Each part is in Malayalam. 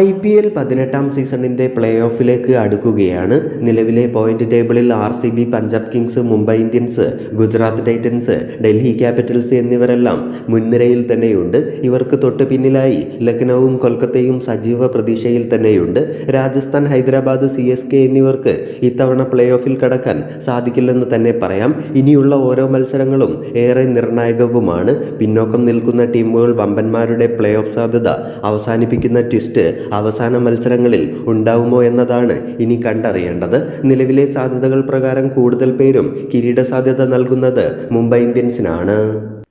ഐ പി എൽ പതിനെട്ടാം സീസണിന്റെ പ്ലേ ഓഫിലേക്ക് അടുക്കുകയാണ്. നിലവിലെ പോയിന്റ് ടേബിളിൽ R C B Punjab Kings Mumbai Indians Gujarat Titans Delhi Capitals എന്നിവരെല്ലാം മുൻനിരയിൽ തന്നെയുണ്ട്. ഇവർക്ക് തൊട്ട് പിന്നിലായി ലക്നൌവും കൊൽക്കത്തയും സജീവ പ്രതീക്ഷയിൽ തന്നെയുണ്ട്. Rajasthan Hyderabad C S K എന്നിവർക്ക് ഇത്തവണ പ്ലേ ഓഫിൽ കടക്കാൻ സാധിക്കില്ലെന്ന് തന്നെ പറയാം. ഇനിയുള്ള ഓരോ മത്സരങ്ങളും ഏറെ നിർണായകവുമാണ്. പിന്നോക്കം നിൽക്കുന്ന ടീമുകൾ വമ്പന്മാരുടെ പ്ലേ ഓഫ് സാധ്യത അവസാനിപ്പിക്കുന്ന ട്വിസ്റ്റ് അവസാന മത്സരങ്ങളിൽ ഉണ്ടാവുമോ എന്നതാണ് ഇനി കണ്ടറിയേണ്ടത്. നിലവിലെ സാധ്യതകൾ പ്രകാരം കൂടുതൽ പേരും കിരീട സാധ്യത നൽകുന്നത് മുംബൈ ഇന്ത്യൻസിനാണ്.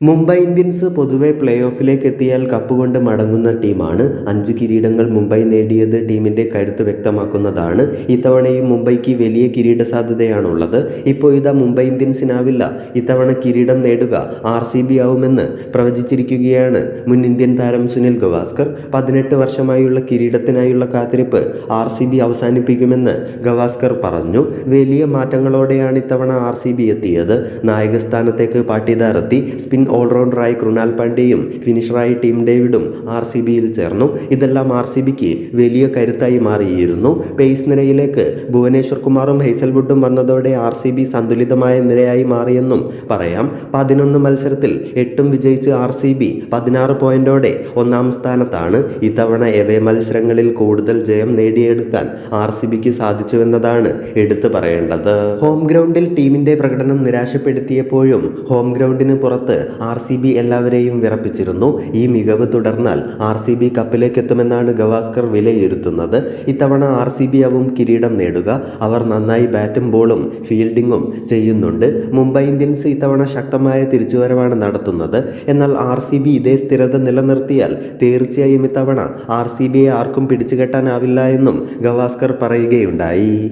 മുംബൈ ഇന്ത്യൻസ് പൊതുവെ പ്ലേ ഓഫിലേക്ക് എത്തിയാൽ കപ്പ് കൊണ്ട് മടങ്ങുന്ന ടീമാണ്. അഞ്ച് കിരീടങ്ങൾ മുംബൈ നേടിയത് ടീമിന്റെ കരുത്ത് വ്യക്തമാക്കുന്നതാണ്. ഇത്തവണയും മുംബൈക്ക് വലിയ കിരീട സാധ്യതയാണുള്ളത്. ഇപ്പോൾ ഇതാ മുംബൈ ഇന്ത്യൻസിനാവില്ല ഇത്തവണ കിരീടം നേടുക ആർ സി ബി ആവുമെന്ന് പ്രവചിച്ചിരിക്കുകയാണ് മുൻ ഇന്ത്യൻ താരം സുനിൽ ഗവാസ്കർ. പതിനെട്ട് വർഷമായുള്ള കിരീടത്തിനായുള്ള കാത്തിരിപ്പ് ആർ സി ബി അവസാനിപ്പിക്കുമെന്ന് ഗവാസ്കർ പറഞ്ഞു. വലിയ മാറ്റങ്ങളോടെയാണ് ഇത്തവണ ആർ സി ബി എത്തിയത്. നായകസ്ഥാനത്തേക്ക് പാട്ടിദാർ എത്തി. സ്പിൻ ഓൾറൗണ്ടറായി കൃണാൽ പാണ്ഡ്യയും ഫിനിഷറായി ടീം ഡേവിഡും ആർ സി ബിയിൽ ചേർന്നു. ഇതെല്ലാം ആർ സി ബിക്ക് വലിയ കരുത്തായി മാറിയിരുന്നു. പേസ് നിരയിലേക്ക് ഭുവനേശ്വർ കുമാറും ഹൈസൽവുഡും വന്നതോടെ ആർ സി ബി സന്തുലിതമായ നിരയായി മാറിയെന്നും പറയാം. പതിനൊന്ന് മത്സരത്തിൽ എട്ടും വിജയിച്ച് ആർ സി ബി പതിനാറ് പോയിന്റോടെ ഒന്നാം സ്ഥാനത്താണ്. ഇത്തവണ എവേ മത്സരങ്ങളിൽ കൂടുതൽ ജയം നേടിയെടുക്കാൻ ആർ സി ബിക്ക് സാധിച്ചുവെന്നതാണ് എടുത്തു പറയേണ്ടത്. ഹോം ഗ്രൗണ്ടിൽ ടീമിന്റെ പ്രകടനം നിരാശപ്പെടുത്തിയപ്പോഴും ഹോം ഗ്രൗണ്ടിന് പുറത്ത് ആർ സി ബി എല്ലാവരെയും വിറപ്പിച്ചിരുന്നു. ഈ മികവ് തുടർന്നാൽ ആർ സി ബി കപ്പിലേക്ക് എത്തുമെന്നാണ് ഗവാസ്കർ വിലയിരുത്തുന്നത്. ഇത്തവണ ആർ സി ബി ആവും കിരീടം നേടുക. അവർ നന്നായി ബാറ്റും ബോളും ഫീൽഡിങ്ങും ചെയ്യുന്നുണ്ട്. മുംബൈ ഇന്ത്യൻസ് ഇത്തവണ ശക്തമായ തിരിച്ചുവരവാണ് നടത്തുന്നത്. എന്നാൽ ആർ സി ബി ഇതേ സ്ഥിരത നിലനിർത്തിയാൽ തീർച്ചയായും ഇത്തവണ ആർ സി ബിയെ ആർക്കും പിടിച്ചുകെട്ടാനാവില്ല എന്നും ഗവാസ്കർ പറയുകയുണ്ടായി.